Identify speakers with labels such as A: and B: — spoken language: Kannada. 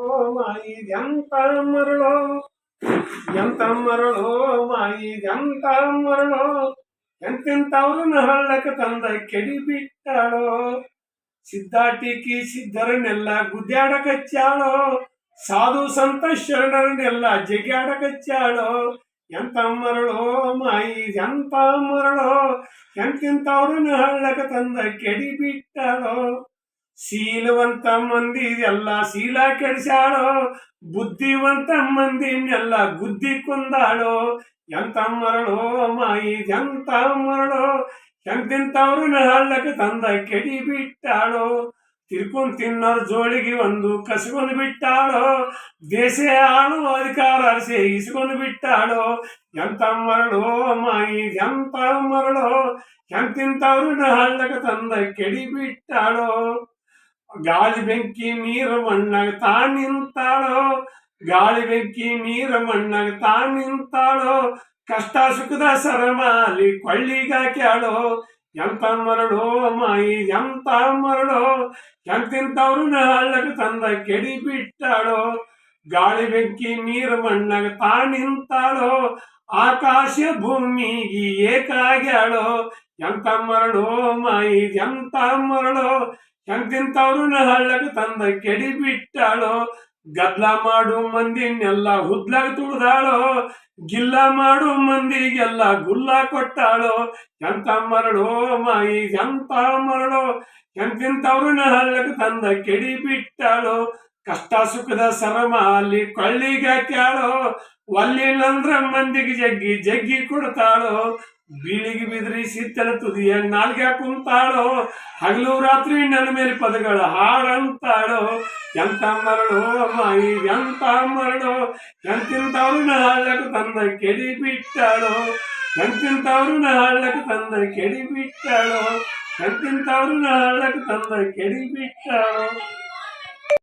A: ಓ ಮಾಯಿ ಎಂತ ಮರಳು ಎಂತ ಮರಳು ಮಾಯಿ ಎಂತ ಮರಳು ಎಂತೆಂತವ್ರನ್ನ ಹಳ್ಳಕ್ಕೆ ತಂದ ಕೆಡಿ ಬಿಟ್ಟಾಳೋ ಸಿದ್ಧಾಟಿಕಿ ಸಿದ್ಧರನ್ನೆಲ್ಲ ಗುದ್ದಾಡಕಚ್ಚಾಳೋ ಸಾಧು ಸಂತ ಶರಣರನ್ನೆಲ್ಲ ಜಗ್ಯಾಡಕಚ್ಚಾಳೋ ಎಂತ ಮರಳು ಮಾಯಿ ಎಂತ ಮರಳು ಎಂತೆಂತವ್ರನ್ನ ಹಳ್ಳಕ್ಕೆ ತಂದ ಕೆಡಿ ಬಿಟ್ಟಾಳೋ ಶೀಲವಂತ ಮಂದಿ ಎಲ್ಲ ಶೀಲ ಕೆಡಿಸ್ಯಾಳೋ ಬುದ್ಧಿವಂತ ಮಂದಿನೆಲ್ಲ ಗುದ್ದಿ ಕೊಂದಾಳೋ ಎಂತ ಮರಳು ಮಾಯಿ ಎಂತ ಮರಳು ಎಂತೆಂತವ್ರನ್ನ ಹಳ್ಳಕ್ಕೆ ತಂದ ಕೆಡಿ ಬಿಟ್ಟಾಳೋ ತಿರ್ಕೊಂಡ್ ತಿನ್ನೋರ್ ಜೋಳಿಗೆ ಒಂದು ಕಸ್ಕೊಂಡು ಬಿಟ್ಟಾಳೋ ದೇಶ ಆಳುವ ಅಧಿಕಾರ ಅರಸಿ ಇಸ್ಕೊಂಡು ಬಿಟ್ಟಾಳೋ ಎಂತ ಮರಳು ಮಾಯಿ ಎಂತ ಮರಳು ಎಂತಿಂತವ್ರನ್ನ ಹಳ್ಳಕ್ಕೆ ತಂದ ಕೆಡಿ ಬಿಟ್ಟಾಳೋ ಗಾಳಿ ಬೆಂಕಿ ನೀರು ಮಣ್ಣಾಗ ತಾ ನಿಂತಾಳೋ, ಗಾಳಿ ಬೆಂಕಿ ನೀರು ಮಣ್ಣಾಗ ತಾ ನಿಂತಾಳೋ, ಕಷ್ಟ ಸುಖದ ಸರಮಾಲಿ ಕೊಳ್ಳಿಗಾಕ್ಯಾಳೋ ಎಂತ ಮರಳೋ ಮಾಯಿ, ಎಂತ ಮರಳೋ ಎಂತಿಂತವ್ರನ್ನ ಹಳ್ಳಕ್ಕೆ ತಂದ ಕೆಡಿ ಬಿಟ್ಟಾಳೋ, ಗಾಳಿ ಬೆಂಕಿ ನೀರು ಮಣ್ಣಾಗ ತಾ ನಿಂತಾಳೋ, ಆಕಾಶ ಭೂಮಿಗೆ ಏಕಾಗ್ಯಾಳೋ, ಎಂತ ಮರಳೋ ಮಾಯಿ, ಎಂತ ಮರಳು ಎಂತಿಂತವ್ರನ್ನ ಹಳ್ಳಗ ತಂದ ಕೆಡಿ ಬಿಟ್ಟಾಳೋ? ಗದ್ಲ ಮಾಡು ಮಂದಿನೆಲ್ಲ ಹುದ್ಲಾಗ ತುಳಿದಾಳೋ? ಗಿಲ್ಲ ಮಾಡು ಮಂದಿಗೆಲ್ಲ ಗುಲ್ಲ ಕೊಟ್ಟಾಳೋ? ಎಂತ ಮರಳು ಮಾಯಿ ಎಂತ ಮರಳು? ಎಂತಿಂತವ್ರನ್ನ ಹಳ್ಳಗ ತಂದ ಕೆಡಿ ಬಿಟ್ಟಾಳೋ? ಕಷ್ಟ ಸುಖದ ಸರಮ ಅಲ್ಲಿ ಕೊಳ್ಳಿಗೆ ಹಾಕ್ಯಾಳೋ? ಒಲ್ಲಿಲ್ಲಂದ್ರ ಮಂದಿಗೆ ಜಗ್ಗಿ ಜಗ್ಗಿ ಕೊಡ್ತಾಳು? ಬೀಳಿಗೆ ಬಿದ್ರಿ ಸಿತ್ತಲ ತುದಿಯ ನಾಲ್ಗೆ ಕುಂತಾಳು? ಹಗಲು ರಾತ್ರಿ ನನ್ನ ಮೇಲೆ ಪದಗಳು ಹಾಡಂತಾಳು? ಎಂತ ಮರಳು ಮಾಯಿ, ಎಂತ ಮರಳು? ಎಂತಿಂತವ್ರನ್ನ ಹಾಳಕ್ಕೆ ತಂದ ಕೆಡಿ ಬಿಟ್ಟಾಳು? ಎಂತಿಂತವ್ರನ್ನ ಹಾಳಕ್ಕೆ ತಂದ ಕೆಡಿ ಬಿಟ್ಟಾಳು? ಎಂತಿಂತವ್ರನ್ನ ಹಾಳಕ್ಕೆ ತಂದ ಕೆಡಿ ಬಿಟ್ಟಾಳೋ?